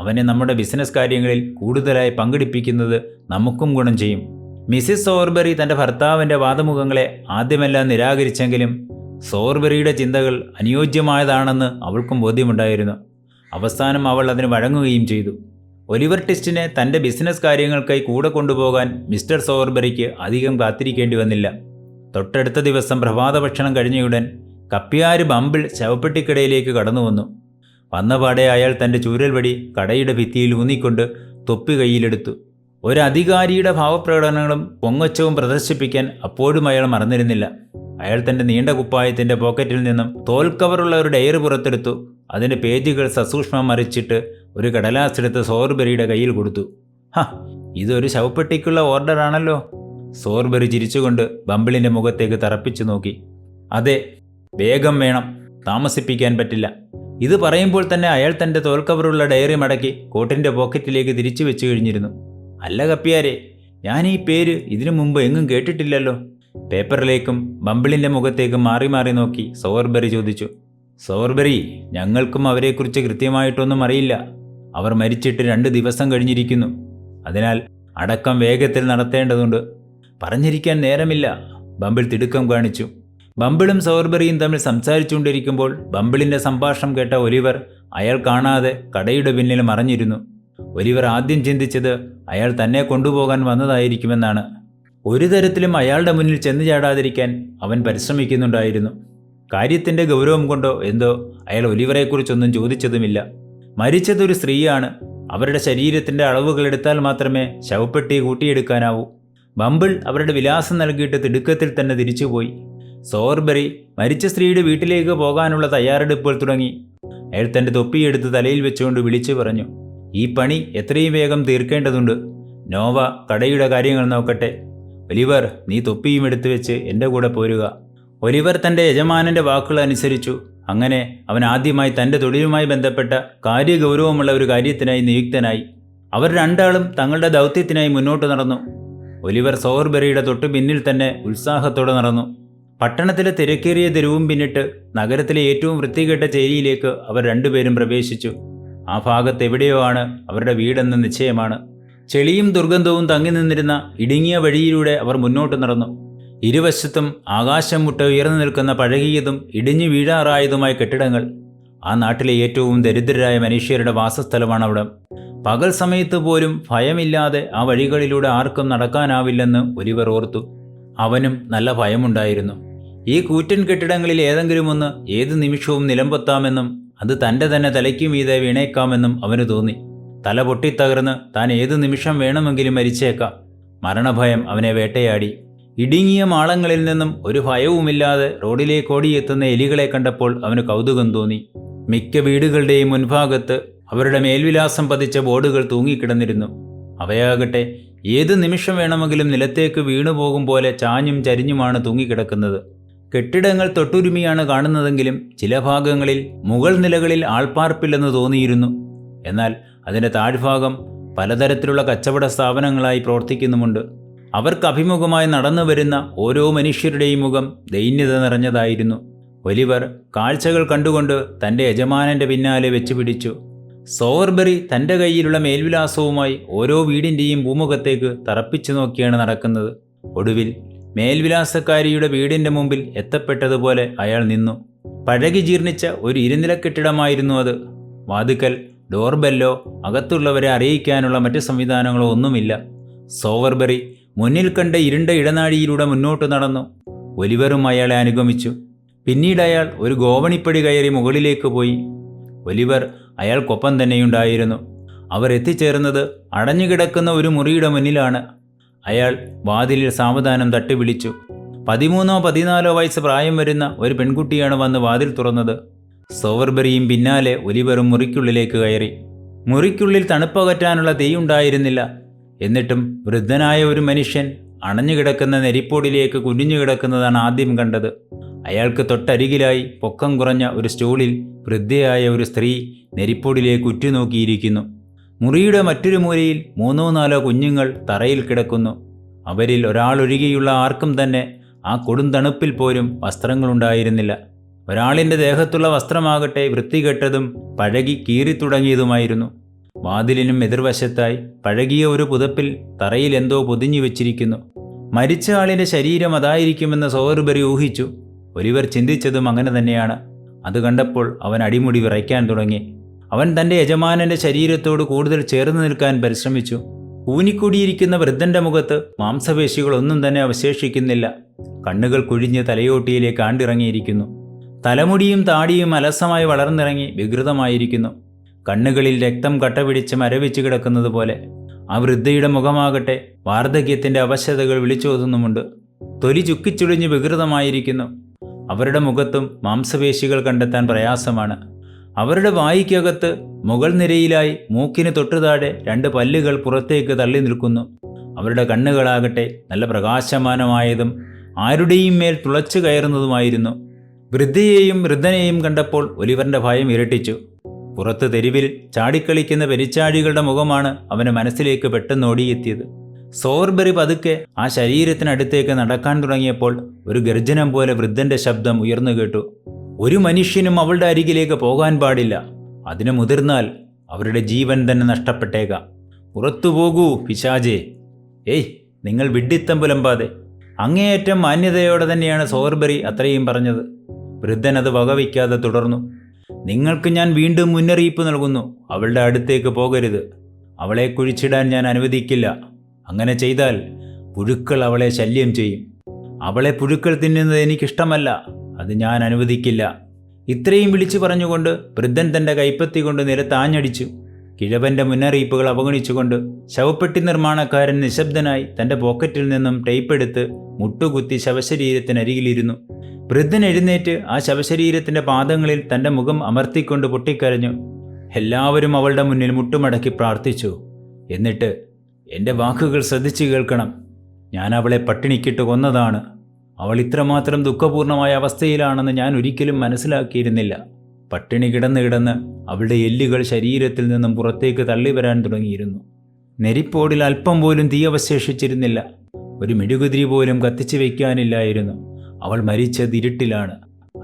S1: അവനെ നമ്മുടെ ബിസിനസ് കാര്യങ്ങളിൽ കൂടുതലായി പങ്കെടുപ്പിക്കുന്നത് നമുക്കും ഗുണം ചെയ്യും. മിസിസ് സോർബറി തന്റെ ഭർത്താവിന്റെ വാദമുഖങ്ങളെ ആദ്യമെല്ലാം നിരാകരിച്ചെങ്കിലും സോർബറിയുടെ ചിന്തകൾ അനുയോജ്യമായതാണെന്ന് അവൾക്കും ബോധ്യമുണ്ടായിരുന്നു. അവസാനം അവൾ അതിന് വഴങ്ങുകയും ചെയ്തു. ഒലിവർ ടിസ്റ്റിനെ തന്റെ ബിസിനസ് കാര്യങ്ങൾക്കായി കൂടെ കൊണ്ടുപോകാൻ മിസ്റ്റർ സോർബറിക്ക് അധികം കാത്തിരിക്കേണ്ടി വന്നില്ല. തൊട്ടടുത്ത ദിവസം പ്രഭാത ഭക്ഷണം കഴിഞ്ഞയുടൻ കപ്പ്യാര് ബമ്പിൾ ശവപ്പെട്ടിക്കടയിലേക്ക് കടന്നു വന്നു. വന്നപാടെ അയാൾ തന്റെ ചൂരൽവടി കടയുടെ ഭിത്തിയിൽ ഊന്നിക്കൊണ്ട് തൊപ്പി കയ്യിലെടുത്തു. ഒരധികാരിയുടെ ഭാവപ്രകടനങ്ങളും പൊങ്ങച്ചവും പ്രദർശിപ്പിക്കാൻ അപ്പോഴും അയാൾ മറന്നിരുന്നില്ല. അയാൾ തന്റെ നീണ്ട കുപ്പായത്തിന്റെ പോക്കറ്റിൽ നിന്നും തോൽ കവറുള്ള ഒരു ഡയറി പുറത്തെടുത്തു. അതിന്റെ പേജുകൾ സസൂക്ഷ്മം മറിച്ചിട്ട് ഒരു കടലാസ് എടുത്ത് സോർബെറിയുടെ കയ്യിൽ കൊടുത്തു. ഹ ഇതൊരു ശവപ്പെട്ടിക്കുള്ള ഓർഡറാണല്ലോ. സോർബെറി ചിരിച്ചുകൊണ്ട് ബമ്പിളിന്റെ മുഖത്തേക്ക് തറപ്പിച്ചു നോക്കി. അതെ വേഗം വേണം. താമസിപ്പിക്കാൻ പറ്റില്ല. ഇത് പറയുമ്പോൾ തന്നെ അയാൾ തന്റെ തോൽക്കവറുള്ള ഡയറി മടക്കി കോട്ടിന്റെ പോക്കറ്റിലേക്ക് തിരിച്ചു വെച്ചു കഴിഞ്ഞിരുന്നു. അല്ല കപ്പിയാരെ ഞാൻ ഈ പേര് ഇതിനു മുമ്പ് എങ്ങും കേട്ടിട്ടില്ലല്ലോ. പേപ്പറിലേക്കും ബമ്പിളിന്റെ മുഖത്തേക്കും മാറി മാറി നോക്കി സോർബറി ചോദിച്ചു. സോർബറി ഞങ്ങൾക്കും അവരെക്കുറിച്ച് കൃത്യമായിട്ടൊന്നും അറിയില്ല. അവർ മരിച്ചിട്ട് രണ്ട് ദിവസം കഴിഞ്ഞിരിക്കുന്നു. അതിനാൽ അടക്കം വേഗത്തിൽ നടത്തേണ്ടതുണ്ട്. പറഞ്ഞിരിക്കാൻ നേരമില്ല. ബമ്പിൾ തിടുക്കം കാണിച്ചു. ബമ്പിളും സൗർബറിയും തമ്മിൽ സംസാരിച്ചുകൊണ്ടിരിക്കുമ്പോൾ ബമ്പിളിന്റെ സംഭാഷണം കേട്ട ഒലിവർ അയാൾ കാണാതെ കടയുടെ പിന്നിൽ മറഞ്ഞിരുന്നു. ഒലിവർ ആദ്യം ചിന്തിച്ചത് അയാൾ തന്നെ കൊണ്ടുപോകാൻ വന്നതായിരിക്കുമെന്നാണ്. ഒരു തരത്തിലും അയാളുടെ മുന്നിൽ ചെന്നു ചാടാതിരിക്കാൻ അവൻ പരിശ്രമിക്കുന്നുണ്ടായിരുന്നു. കാര്യത്തിന്റെ ഗൗരവം കൊണ്ടോ എന്തോ അയാൾ ഒലിവറെക്കുറിച്ചൊന്നും ചോദിച്ചതുമില്ല. മരിച്ചതൊരു സ്ത്രീയാണ്. അവരുടെ ശരീരത്തിന്റെ അളവുകൾ എടുത്താൽ മാത്രമേ ശവപ്പെട്ടി കൂട്ടിയെടുക്കാനാവൂ. ബമ്പിൾ അവരുടെ വിലാസം നൽകിയിട്ട് തിടുക്കത്തിൽ തന്നെ തിരിച്ചുപോയി. സോർബെറി മരിച്ച സ്ത്രീയുടെ വീട്ടിലേക്ക് പോകാനുള്ള തയ്യാറെടുപ്പുകൾ തുടങ്ങി. അയാൾ തന്റെ തൊപ്പിയെടുത്ത് തലയിൽ വെച്ചുകൊണ്ട് വിളിച്ചു പറഞ്ഞു ഈ പണി എത്രയും വേഗം തീർക്കേണ്ടതുണ്ട്. നോവ കടയുടെ കാര്യങ്ങൾ നോക്കട്ടെ. ഒലിവർ നീ തൊപ്പിയും എടുത്തു വെച്ച് എന്റെ കൂടെ പോരുക. ഒലിവർ തന്റെ യജമാനന്റെ വാക്കുകൾ അനുസരിച്ചു. അങ്ങനെ അവൻ ആദ്യമായി തന്റെ തൊഴിലുമായി ബന്ധപ്പെട്ട കാര്യഗൗരവമുള്ള ഒരു കാര്യത്തിനായി നിയുക്തനായി. അവർ രണ്ടാളും തങ്ങളുടെ ദൗത്യത്തിനായി മുന്നോട്ട് നടന്നു. ഒലിവർ സോർബെറിയുടെ തൊട്ടു പിന്നിൽ തന്നെ ഉത്സാഹത്തോടെ നടന്നു. പട്ടണത്തിലെ തിരക്കേറിയ തെരുവും പിന്നിട്ട് നഗരത്തിലെ ഏറ്റവും വൃത്തികെട്ട ചേരിയിലേക്ക് അവർ രണ്ടുപേരും പ്രവേശിച്ചു. ആ ഭാഗത്ത് എവിടെയോ ആണ് അവരുടെ വീടെന്ന് നിശ്ചയമാണ്. ചെളിയും ദുർഗന്ധവും തങ്ങി നിന്നിരുന്ന ഇടുങ്ങിയ വഴിയിലൂടെ അവർ മുന്നോട്ട് നടന്നു. ഇരുവശത്തും ആകാശം മുട്ട ഉയർന്നു നിൽക്കുന്ന പഴകിയതും ഇടിഞ്ഞു വീഴാറായതുമായ കെട്ടിടങ്ങൾ. ആ നാട്ടിലെ ഏറ്റവും ദരിദ്രരായ മനുഷ്യരുടെ വാസസ്ഥലമാണ് അവിടെ. പകൽ സമയത്ത് പോലും ഭയമില്ലാതെ ആ വഴികളിലൂടെ ആർക്കും നടക്കാനാവില്ലെന്ന് ഒരുവർ ഓർത്തു. അവനും നല്ല ഭയമുണ്ടായിരുന്നു. ഈ കൂറ്റൻ കെട്ടിടങ്ങളിൽ ഏതെങ്കിലും ഒന്ന് ഏത് നിമിഷവും നിലംപൊത്താമെന്നും അത് തന്റെ തന്നെ തലയ്ക്ക് മീതെ വീണേക്കാമെന്നും അവന് തോന്നി. തല പൊട്ടിത്തകർന്ന് താൻ ഏതു നിമിഷം വേണമെങ്കിലും മരിച്ചേക്കാം. മരണഭയം അവനെ വേട്ടയാടി. ഇടുങ്ങിയ മാളങ്ങളിൽ നിന്നും ഒരു ഭയവുമില്ലാതെ റോഡിലേക്കോടിയെത്തുന്ന എലികളെ കണ്ടപ്പോൾ അവന് കൗതുകം തോന്നി. മിക്ക വീടുകളുടെയും മുൻഭാഗത്ത് അവരുടെ മേൽവിലാസം പതിച്ച ബോർഡുകൾ തൂങ്ങിക്കിടന്നിരുന്നു. അവയാകട്ടെ ഏത് നിമിഷം വേണമെങ്കിലും നിലത്തേക്ക് വീണുപോകും പോലെ ചാഞ്ഞും ചരിഞ്ഞുമാണ് തൂങ്ങിക്കിടക്കുന്നത്. കെട്ടിടങ്ങൾ തൊട്ടുരുമിയാണ് കാണുന്നതെങ്കിലും ചില ഭാഗങ്ങളിൽ മുകൾ നിലകളിൽ ആൾപ്പാർപ്പില്ലെന്ന് തോന്നിയിരുന്നു. എന്നാൽ അതിന്റെ താഴ്ഭാഗം പലതരത്തിലുള്ള കച്ചവട സ്ഥാപനങ്ങളായി പ്രവർത്തിക്കുന്നുമുണ്ട്. അവർക്ക് അഭിമുഖമായി നടന്നു വരുന്ന ഓരോ മനുഷ്യരുടെയും മുഖം ദൈന്യത നിറഞ്ഞതായിരുന്നു. ഒലിവർ കാഴ്ചകൾ കണ്ടുകൊണ്ട് തന്റെ യജമാനന്റെ പിന്നാലെ വെച്ച് പിടിച്ചു സോവർബെറി തന്റെ കയ്യിലുള്ള മേൽവിലാസവുമായി ഓരോ വീടിന്റെയും ഭൂമുഖത്തേക്ക് തറപ്പിച്ചു നോക്കിയാണ് നടക്കുന്നത്. ഒടുവിൽ മേൽവിലാസക്കാരിയുടെ വീടിന്റെ മുമ്പിൽ എത്തപ്പെട്ടതുപോലെ അയാൾ നിന്നു. പഴകി ജീർണിച്ച ഒരു ഇരുനില കെട്ടിടമായിരുന്നു അത്. വാതുക്കൽ ഡോർബെല്ലോ അകത്തുള്ളവരെ അറിയിക്കാനുള്ള മറ്റ് സംവിധാനങ്ങളോ ഒന്നുമില്ല. സോവർബെറി മുന്നിൽ കണ്ട ഇരുണ്ട ഇടനാഴിയിലൂടെ മുന്നോട്ട് നടന്നു. ഒലിവറും അയാളെ അനുഗമിച്ചു. പിന്നീട് അയാൾ ഒരു ഗോവണിപ്പടി കയറി മുകളിലേക്ക് പോയി. ഒലിവർ അയാൾക്കൊപ്പം തന്നെയുണ്ടായിരുന്നു. അവർ എത്തിച്ചേർന്നത് അടഞ്ഞുകിടക്കുന്ന ഒരു മുറിയുടെ മുന്നിലാണ്. അയാൾ വാതിലിൽ സാവധാനം തട്ടി വിളിച്ചു പതിമൂന്നോ പതിനാലോ വയസ്സ് പ്രായം വരുന്ന ഒരു പെൺകുട്ടിയാണ് വന്ന് വാതിൽ തുറന്നത്. സോവർബെറിയും പിന്നാലെ ഒലിവറും മുറിക്കുള്ളിലേക്ക് കയറി. മുറിക്കുള്ളിൽ തണുപ്പകറ്റാനുള്ള തീയുണ്ടായിരുന്നില്ല. എന്നിട്ടും വൃദ്ധനായ ഒരു മനുഷ്യൻ അണഞ്ഞുകിടക്കുന്ന നെരിപ്പോടിലേക്ക് കുനിഞ്ഞു കിടക്കുന്നതാണ് ആദ്യം കണ്ടത്. അയാൾക്ക് തൊട്ടരികിലായി പൊക്കം കുറഞ്ഞ ഒരു സ്റ്റോളിൽ വൃദ്ധയായ ഒരു സ്ത്രീ നെരിപ്പോടിലേക്ക് ഉറ്റുനോക്കിയിരിക്കുന്നു. മുറിയുടെ മറ്റൊരു മൂലയിൽ മൂന്നോ നാലോ കുഞ്ഞുങ്ങൾ തറയിൽ കിടക്കുന്നു. അവരിൽ ഒരാളൊഴികെയുള്ള ആർക്കും തന്നെ ആ കൊടും തണുപ്പിൽ പോലും വസ്ത്രങ്ങളുണ്ടായിരുന്നില്ല. ഒരാളിന്റെ ദേഹത്തുള്ള വസ്ത്രമാകട്ടെ വൃത്തികെട്ടതും പഴകി കീറിത്തുടങ്ങിയതുമായിരുന്നു വാതിലിനും എതിർവശത്തായി പഴകിയ ഒരു പുതപ്പിൽ തറയിൽ എന്തോ പൊതിഞ്ഞു വെച്ചിരിക്കുന്നു. മരിച്ച ആളിന്റെ ശരീരം അതായിരിക്കുമെന്ന് സോറുബരി ഊഹിച്ചു. ഒലിവർ ചിന്തിച്ചതും അങ്ങനെ തന്നെയാണ്. അത് കണ്ടപ്പോൾ അവൻ അടിമുടി വിറയ്ക്കാൻ തുടങ്ങി. അവൻ തന്റെ യജമാനന്റെ ശരീരത്തോട് കൂടുതൽ ചേർന്ന് നിൽക്കാൻ പരിശ്രമിച്ചു. ഊനിക്കൂടിയിരിക്കുന്ന വൃദ്ധന്റെ മുഖത്ത് മാംസപേശികളൊന്നും തന്നെ അവശേഷിക്കുന്നില്ല. കണ്ണുകൾ കുഴിഞ്ഞ് തലയോട്ടിയിലേക്ക് ആണ്ടിറങ്ങിയിരിക്കുന്നു. തലമുടിയും താടിയും അലസമായി വളർന്നിറങ്ങി വികൃതമായിരിക്കുന്നു. കണ്ണുകളിൽ രക്തം കട്ടപിടിച്ച് മരവിച്ച് കിടക്കുന്നത് പോലെ. ആ വൃദ്ധയുടെ മുഖമാകട്ടെ വാർദ്ധക്യത്തിന്റെ അവശതകൾ വിളിച്ചോതുന്നുമുണ്ട്. തൊലി ചുക്കിച്ചുളിഞ്ഞ് വികൃതമായിരിക്കുന്നു. അവരുടെ മുഖത്തും മാംസപേശികൾ കണ്ടെത്താൻ പ്രയാസമാണ്. അവരുടെ വായിക്കകത്ത് മുകൾ നിരയിലായി മൂക്കിന് തൊട്ടുതാഴെ രണ്ട് പല്ലുകൾ പുറത്തേക്ക് തള്ളി നിൽക്കുന്നു. അവരുടെ കണ്ണുകളാകട്ടെ നല്ല പ്രകാശമാനമായതും ആരുടെയും മേൽ തുളച്ചു കയറുന്നതുമായിരുന്നു. വൃദ്ധയെയും വൃദ്ധനെയും കണ്ടപ്പോൾ ഒലിവറിന്റെ ഭയം ഇരട്ടിച്ചു. പുറത്ത് തെരുവിൽ ചാടിക്കളിക്കുന്ന പെരിച്ചാഴികളുടെ മുഖമാണ് അവന് മനസ്സിലേക്ക് പെട്ടെന്ന് ഓടിയെത്തിയത്. സോർബറി പതുക്കെ ആ ശരീരത്തിനടുത്തേക്ക് നടക്കാൻ തുടങ്ങിയപ്പോൾ ഒരു ഗർജനം പോലെ വൃദ്ധന്റെ ശബ്ദം ഉയർന്നു കേട്ടു. ഒരു മനുഷ്യനും അവളുടെ അരികിലേക്ക് പോകാൻ പാടില്ല. അതിനു മുതിർന്നാൽ അവരുടെ ജീവൻ തന്നെ നഷ്ടപ്പെട്ടേക്കാം. പുറത്തു പോകൂ പിശാജേ ഏയ് നിങ്ങൾ വിഡ്ഢിത്തം പുലമ്പാതെ. അങ്ങേയറ്റം മാന്യതയോടെ തന്നെയാണ് സോർബറി അത്രയും പറഞ്ഞത്. വൃദ്ധൻ അത് വകവയ്ക്കാതെ തുടർന്നു. നിങ്ങൾക്ക് ഞാൻ വീണ്ടും മുന്നറിയിപ്പ് നൽകുന്നു. അവളുടെ അടുത്തേക്ക് പോകരുത്. അവളെ കുഴിച്ചിടാൻ ഞാൻ അനുവദിക്കില്ല. അങ്ങനെ ചെയ്താൽ പുഴുക്കൾ അവളെ ശല്യം ചെയ്യും. അവളെ പുഴുക്കൾ തിന്നുന്നത് എനിക്കിഷ്ടമല്ല. അത് ഞാൻ അനുവദിക്കില്ല. ഇത്രയും വിളിച്ചു പറഞ്ഞുകൊണ്ട് വൃദ്ധൻ തന്റെ കൈപ്പത്തി കൊണ്ട് നിലത്താഞ്ഞടിച്ചു കിഴവന്റെ മുന്നറിയിപ്പുകൾ അവഗണിച്ചുകൊണ്ട് ശവപ്പെട്ടി നിർമ്മാണക്കാരൻ നിശബ്ദനായി തന്റെ പോക്കറ്റിൽ നിന്നും ടേപ്പ് എടുത്ത് മുട്ടുകുത്തി ശവശരീരത്തിനരികിലിരുന്നു. വൃദ്ധൻ എഴുന്നേറ്റ് ആ ശവശരീരത്തിന്റെ പാദങ്ങളിൽ തന്റെ മുഖം അമർത്തിക്കൊണ്ട് പൊട്ടിക്കരഞ്ഞു. എല്ലാവരും അവളുടെ മുന്നിൽ മുട്ടുമടക്കി പ്രാർത്ഥിച്ചു. എന്നിട്ട് എന്റെ വാക്കുകൾ ശ്രദ്ധിച്ചു കേൾക്കണം. ഞാൻ അവളെ പട്ടിണിക്കിട്ട് കൊന്നതാണ്. അവൾ ഇത്രമാത്രം ദുഃഖപൂർണമായ അവസ്ഥയിലാണെന്ന് ഞാൻ ഒരിക്കലും മനസ്സിലാക്കിയിരുന്നില്ല. പട്ടിണി കിടന്ന് കിടന്ന് അവളുടെ എല്ലുകൾ ശരീരത്തിൽ നിന്നും പുറത്തേക്ക് തള്ളി വരാൻ തുടങ്ങിയിരുന്നു. നെരിപ്പോടിൽ അല്പം പോലും തീ അവശേഷിച്ചിരുന്നില്ല. ഒരു മെഴുകുതിരി പോലും കത്തിച്ചു വയ്ക്കാനില്ലായിരുന്നു അവൾ മരിച്ചത് ഇരുട്ടിലാണ്.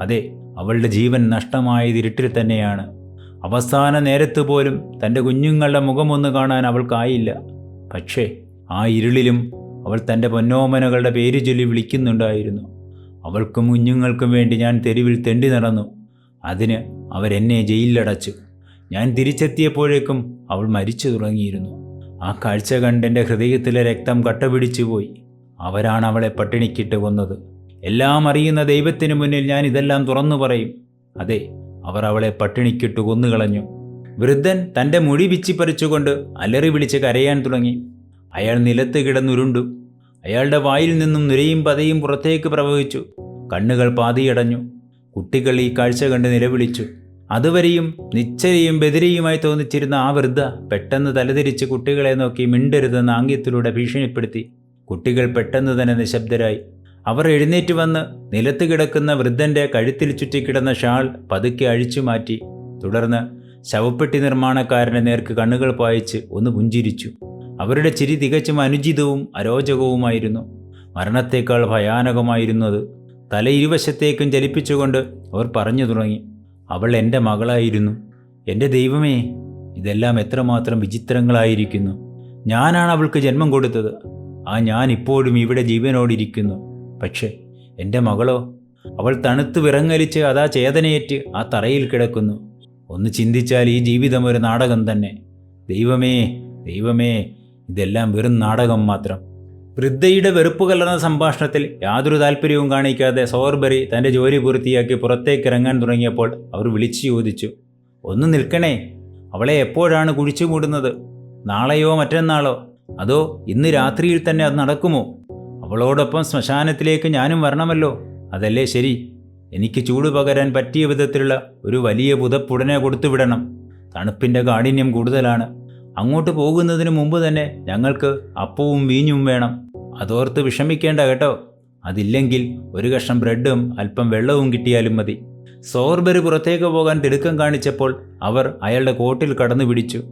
S1: അതെ അവളുടെ ജീവൻ നഷ്ടമായത് ഇരുട്ടിൽ തന്നെയാണ്. അവസാന നേരത്ത് പോലും തന്റെ കുഞ്ഞുങ്ങളുടെ മുഖമൊന്ന് കാണാൻ അവൾക്കായില്ല. പക്ഷേ ആ ഇരുളിലും അവൾ തന്റെ പൊന്നോമനകളുടെ പേര് ചൊല്ലി വിളിക്കുന്നുണ്ടായിരുന്നു. അവൾക്കും കുഞ്ഞുങ്ങൾക്കും വേണ്ടി ഞാൻ തെരുവിൽ തെണ്ടി നടന്നു. അതിന് അവരെന്നെ ജയിലിലടച്ചു. ഞാൻ തിരിച്ചെത്തിയപ്പോഴേക്കും അവൾ മരിച്ചു തുടങ്ങിയിരുന്നു. ആ കാഴ്ച കണ്ടെന്റെ ഹൃദയത്തിലെ രക്തം കട്ടപിടിച്ചു പോയി. അവരാണ് അവളെ പട്ടിണിക്കിട്ട് കൊന്നത്. എല്ലാം അറിയുന്ന ദൈവത്തിന് മുന്നിൽ ഞാൻ ഇതെല്ലാം തുറന്നു പറയും. അതെ അവർ അവളെ പട്ടിണിക്കിട്ട് കൊന്നുകളഞ്ഞു. വൃദ്ധൻ തന്റെ മുടി വിച്ചിപ്പറിച്ചുകൊണ്ട് അലറി വിളിച്ച് കരയാൻ തുടങ്ങി. അയാൾ നിലത്ത് കിടന്നുരുണ്ടു. അയാളുടെ വായിൽ നിന്നും നുരയും പതയും പുറത്തേക്ക് പ്രവഹിച്ചു. കണ്ണുകൾ പാതിയടഞ്ഞു. കുട്ടികൾ ഈ കാഴ്ച കണ്ട് നിലവിളിച്ചു. അതുവരെയും നിശ്ചയയും ബെതിരിയുമായി തോന്നിച്ചിരുന്ന ആ വൃദ്ധ പെട്ടെന്ന് തലതിരിച്ച് കുട്ടികളെ നോക്കി മിണ്ടരുതെന്ന ആംഗ്യത്തിലൂടെ ഭീഷണിപ്പെടുത്തി. കുട്ടികൾ പെട്ടെന്ന് തന്നെ നിശബ്ദരായി. അവർ എഴുന്നേറ്റ് വന്ന് നിലത്ത് കിടക്കുന്ന വൃദ്ധന്റെ കഴുത്തിൽ ചുറ്റിക്കിടന്ന ഷാൾ പതുക്കെ അഴിച്ചു മാറ്റി. തുടർന്ന് ശവപ്പെട്ടി നിർമ്മാണക്കാരന്റെ നേർക്ക് കണ്ണുകൾ പായിച്ച് ഒന്ന് പുഞ്ചിരിച്ചു. അവരുടെ ചിരി തികച്ചും അനുചിതവും അരോചകവുമായിരുന്നു. മരണത്തേക്കാൾ ഭയാനകമായിരുന്നത് തല ഇരുവശത്തേക്കും ചലിപ്പിച്ചുകൊണ്ട് അവർ പറഞ്ഞു തുടങ്ങി അവൾ എന്റെ മകളായിരുന്നു. എന്റെ ദൈവമേ ഇതെല്ലാം എത്രമാത്രം വിചിത്രങ്ങളായിരിക്കുന്നു. ഞാനാണ് അവൾക്ക് ജന്മം കൊടുത്തത്. ആ ഞാൻ ഇപ്പോഴും ഇവിടെ ജീവനോടിരിക്കുന്നു. പക്ഷേ എന്റെ മകളോ അവൾ തണുത്ത് വിറങ്ങലിച്ച് അതാ ചേതനയേറ്റ് ആ തറയിൽ കിടക്കുന്നു. ഒന്ന് ചിന്തിച്ചാൽ ഈ ജീവിതം ഒരു നാടകം തന്നെ. ദൈവമേ ദൈവമേ ഇതെല്ലാം വെറും നാടകം മാത്രം. വൃദ്ധയുടെ വെറുപ്പ് കലർന്ന സംഭാഷണത്തിൽ യാതൊരു താല്പര്യവും കാണിക്കാതെ സോർബറി തന്റെ ജോലി പൂർത്തിയാക്കി പുറത്തേക്ക് ഇറങ്ങാൻ തുടങ്ങിയപ്പോൾ അവർ വിളിച്ചു ചോദിച്ചു ഒന്ന് നിൽക്കണേ അവളെ എപ്പോഴാണ് കുഴിച്ചു മൂടുന്നത് നാളെയോ മറ്റന്നാളോ? അതോ ഇന്ന് രാത്രിയിൽ തന്നെ അത് നടക്കുമോ? അവളോടൊപ്പം ശ്മശാനത്തിലേക്ക് ഞാനും വരണമല്ലോ. അതല്ലേ ശരി. എനിക്ക് ചൂട് പകരാൻ പറ്റിയ വിധത്തിലുള്ള ഒരു വലിയ പുതപ്പുടനെ കൊടുത്തുവിടണം. തണുപ്പിന്റെ കാഠിന്യം കൂടുതലാണ്. അങ്ങോട്ട് പോകുന്നതിന് മുമ്പ് തന്നെ ഞങ്ങൾക്ക് അപ്പവും വീഞ്ഞും വേണം. അതോർത്ത് വിഷമിക്കേണ്ട കേട്ടോ. അതില്ലെങ്കിൽ ഒരു കഷ്ണം ബ്രെഡും അല്പം വെള്ളവും കിട്ടിയാലും മതി. സോർബറി പുറത്തേക്ക് പോകാൻ തിടുക്കം കാണിച്ചപ്പോൾ അവർ അയാളുടെ കോട്ടിൽ കടന്നു പിടിച്ചു.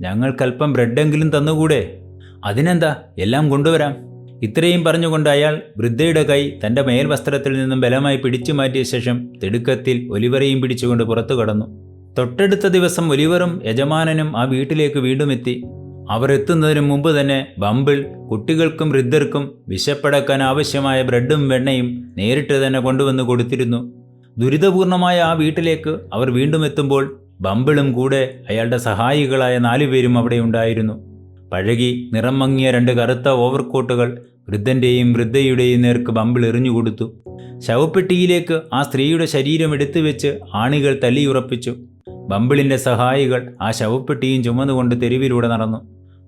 S1: ഞങ്ങൾക്കല്പം ബ്രെഡെങ്കിലും തന്നുകൂടെ? അതിനെന്താ? എല്ലാം കൊണ്ടുവരാം. ഇത്രയും പറഞ്ഞുകൊണ്ട് അയാൾ വൃദ്ധയുടെ കൈ തന്റെ മേൽവസ്ത്രത്തിൽ നിന്നും ബലമായി പിടിച്ചു മാറ്റിയ ശേഷം തിടുക്കത്തിൽ ഒലിവറയും പിടിച്ചുകൊണ്ട് പുറത്തു കടന്നു. തൊട്ടടുത്ത ദിവസം ഒലിവറും യജമാനനും ആ വീട്ടിലേക്ക് വീണ്ടും എത്തി. അവർ എത്തുന്നതിന് മുമ്പ് തന്നെ ബമ്പിൾ കുട്ടികൾക്കും വൃദ്ധർക്കും വിശപ്പടക്കാൻ ആവശ്യമായ ബ്രെഡും വെണ്ണയും നേരിട്ട് തന്നെ കൊണ്ടുവന്ന് കൊടുത്തിരുന്നു. ദുരിതപൂർണമായ ആ വീട്ടിലേക്ക് അവർ വീണ്ടും എത്തുമ്പോൾ ബമ്പിളും കൂടെ അയാളുടെ സഹായികളായ നാലുപേരും അവിടെ ഉണ്ടായിരുന്നു. പഴകി നിറം മങ്ങിയ രണ്ട് കറുത്ത ഓവർകോട്ടുകൾ വൃദ്ധന്റെയും വൃദ്ധയുടെയും നേർക്ക് ബമ്പിൾ എറിഞ്ഞുകൊടുത്തു ശവപ്പെട്ടിയിലേക്ക് ആ സ്ത്രീയുടെ ശരീരം എടുത്തു വെച്ച് ആണികൾ തല്ലിയുറപ്പിച്ചു ബമ്പിളിന്റെ സഹായികൾ ആ ശവപ്പെട്ടിയും ചുമന്നുകൊണ്ട് തെരുവിലൂടെ നടന്നു.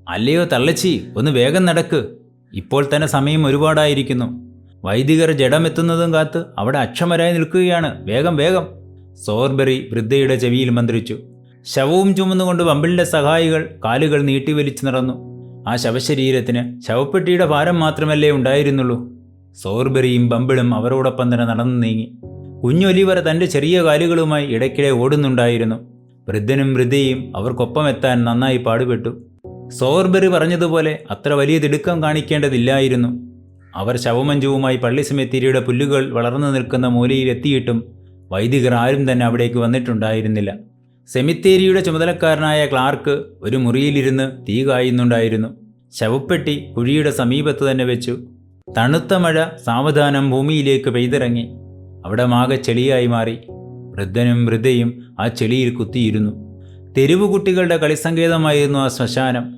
S1: അല്ലയോ തള്ളച്ചി ഒന്ന് വേഗം നടക്ക്. ഇപ്പോൾ തന്നെ സമയം ഒരുപാടായിരിക്കുന്നു. വൈദികർ ജഡമെത്തുന്നതും കാത്ത് അവിടെ അക്ഷമരായി നിൽക്കുകയാണ്. വേഗം വേഗം. സോർബറി വൃദ്ധയുടെ ചെവിയിൽ മന്ത്രിച്ചു. ശവവും ചുമന്നുകൊണ്ട് ബമ്പിളിന്റെ സഹായികൾ കാലുകൾ നീട്ടിവലിച്ചു നടന്നു. ആ ശവശരീരത്തിന് ശവപ്പെട്ടിയുടെ ഭാരം മാത്രമല്ലേ ഉണ്ടായിരുന്നുള്ളൂ. സോർബറിയും ബമ്പിളും അവരോടൊപ്പം തന്നെ നടന്നു നീങ്ങി. കുഞ്ഞൊലിവർ തന്റെ ചെറിയ കാലുകളുമായി ഇടയ്ക്കിടെ ഓടുന്നുണ്ടായിരുന്നു. വൃദ്ധനും വൃദ്ധയും അവർക്കൊപ്പം എത്താൻ നന്നായി പാടുപെട്ടു. സോർബറി പറഞ്ഞതുപോലെ അത്ര വലിയ തിടുക്കം കാണിക്കേണ്ടതില്ലായിരുന്നു. അവർ ശവമഞ്ചുവുമായി പള്ളി സമയത്തിരിയുടെ പുല്ലുകൾ വളർന്നു നിൽക്കുന്ന മൂലയിലെത്തിയിട്ടും വൈദികർ ആരും തന്നെ അവിടേക്ക് വന്നിട്ടുണ്ടായിരുന്നില്ല. സെമിത്തേരിയുടെ ചുമതലക്കാരനായ ക്ലാർക്ക് ഒരു മുറിയിലിരുന്ന് തീ കായുന്നുണ്ടായിരുന്നു. ശവപ്പെട്ടി കുഴിയുടെ സമീപത്ത് തന്നെ വെച്ചു. തണുത്ത മഴ സാവധാനം ഭൂമിയിലേക്ക് പെയ്തിറങ്ങി. അവിടെ മാകെ ചെളിയായി മാറി. വൃദ്ധനും വൃദ്ധയും ആ ചെളിയിൽ കുത്തിയിരുന്നു. തെരുവു കുട്ടികളുടെ കളിസങ്കേതമായിരുന്നു ആ ശ്മശാനം.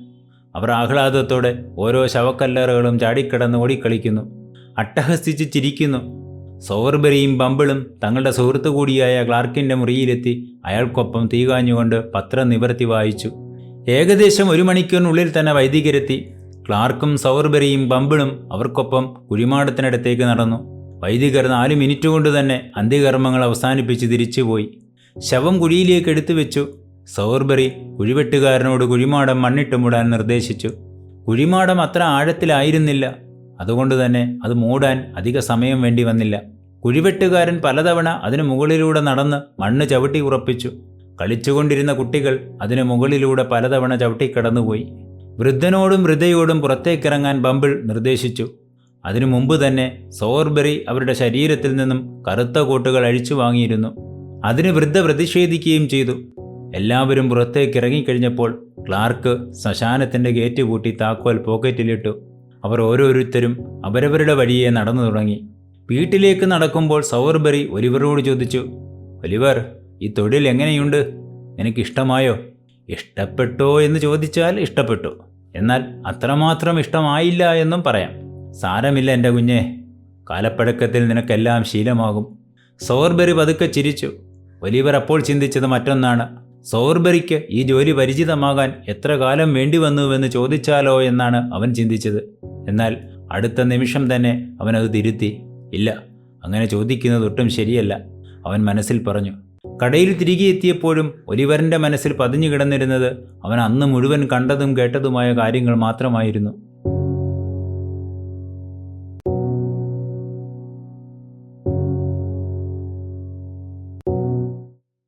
S1: അവർ ആഹ്ലാദത്തോടെ ഓരോ ശവക്കല്ലറുകളും ചാടിക്കിടന്ന് ഓടിക്കളിക്കുന്നു. അട്ടഹസിച്ച് ചിരിക്കുന്നു സോവർബരിയും ബമ്പിളും തങ്ങളുടെ സുഹൃത്തു കൂടിയായ ക്ലാർക്കിന്റെ മുറിയിലെത്തി അയാൾക്കൊപ്പം തീകാഞ്ഞുകൊണ്ട് പത്രം നിവർത്തി വായിച്ചു. ഏകദേശം ഒരു മണിക്കൂറിനുള്ളിൽ തന്നെ വൈദികരെത്തി. ക്ലാർക്കും സൗർബരിയും ബമ്പിളും അവർക്കൊപ്പം കുഴിമാടത്തിനടുത്തേക്ക് നടന്നു. വൈദികർ നാല് മിനിറ്റ് കൊണ്ട് തന്നെ അന്ത്യകർമ്മങ്ങൾ അവസാനിപ്പിച്ച് തിരിച്ചുപോയി. ശവം കുഴിയിലേക്ക് എടുത്തു വെച്ചു. സൗർബറി കുഴിവെട്ടുകാരനോട് കുഴിമാടം മണ്ണിട്ട് മൂടാൻ നിർദ്ദേശിച്ചു. കുഴിമാടം അത്ര ആഴത്തിലായിരുന്നില്ല. അതുകൊണ്ട് തന്നെ അത് മൂടാൻ അധിക സമയം വേണ്ടി വന്നില്ല. കുഴിവെട്ടുകാരൻ പലതവണ അതിനു മുകളിലൂടെ നടന്ന് മണ്ണ് ചവിട്ടി ഉറപ്പിച്ചു. കളിച്ചുകൊണ്ടിരുന്ന കുട്ടികൾ അതിനു മുകളിലൂടെ പലതവണ ചവിട്ടിക്കടന്നുപോയി. വൃദ്ധനോടും വൃദ്ധയോടും പുറത്തേക്കിറങ്ങാൻ ബമ്പിൾ നിർദ്ദേശിച്ചു. അതിനു മുമ്പ് തന്നെ സോർബെറി അവരുടെ ശരീരത്തിൽ നിന്നും കറുത്ത കോട്ടുകൾ അഴിച്ചു വാങ്ങിയിരുന്നു. അതിന് വൃദ്ധ പ്രതിഷേധിക്കുകയും ചെയ്തു. എല്ലാവരും പുറത്തേക്ക് ഇറങ്ങിക്കഴിഞ്ഞപ്പോൾ ക്ലാർക്ക് ശ്മശാനത്തിന്റെ ഗേറ്റ് പൂട്ടി താക്കോൽ പോക്കറ്റിലിട്ടു. അവർ ഓരോരുത്തരും അവരവരുടെ വഴിയെ നടന്നു തുടങ്ങി. വീട്ടിലേക്ക് നടക്കുമ്പോൾ സൗർബറി ഒലിവറോട് ചോദിച്ചു ഒലിവർ ഈ തൊഴിൽ എങ്ങനെയുണ്ട്? എനിക്കിഷ്ടമായോ ഇഷ്ടപ്പെട്ടോ? എന്ന് ചോദിച്ചാൽ ഇഷ്ടപ്പെട്ടു. എന്നാൽ അത്രമാത്രം ഇഷ്ടമായില്ല എന്നും പറയാം. സാരമില്ല എന്റെ കുഞ്ഞെ. കാലപ്പഴക്കത്തിൽ നിനക്കെല്ലാം ശീലമാകും. സോർബെറി പതുക്കെ ചിരിച്ചു. ഒലിവർ അപ്പോൾ ചിന്തിച്ചത് മറ്റൊന്നാണ്. സോർബെറിക്ക് ഈ ജോലി പരിചിതമാകാൻ എത്ര കാലം വേണ്ടി വന്നുവെന്ന് ചോദിച്ചാലോ എന്നാണ് അവൻ ചിന്തിച്ചത്. എന്നാൽ അടുത്ത നിമിഷം തന്നെ അവനത് തിരുത്തി. ഇല്ല അങ്ങനെ ചോദിക്കുന്നത് ഒട്ടും ശരിയല്ല. അവൻ മനസ്സിൽ പറഞ്ഞു. കടയിൽ തിരികെ എത്തിയപ്പോഴും ഒലിവറിന്റെ മനസ്സിൽ പതിഞ്ഞു കിടന്നിരുന്നത് അവൻ അന്ന് മുഴുവൻ കണ്ടതും കേട്ടതുമായ കാര്യങ്ങൾ മാത്രമായിരുന്നു.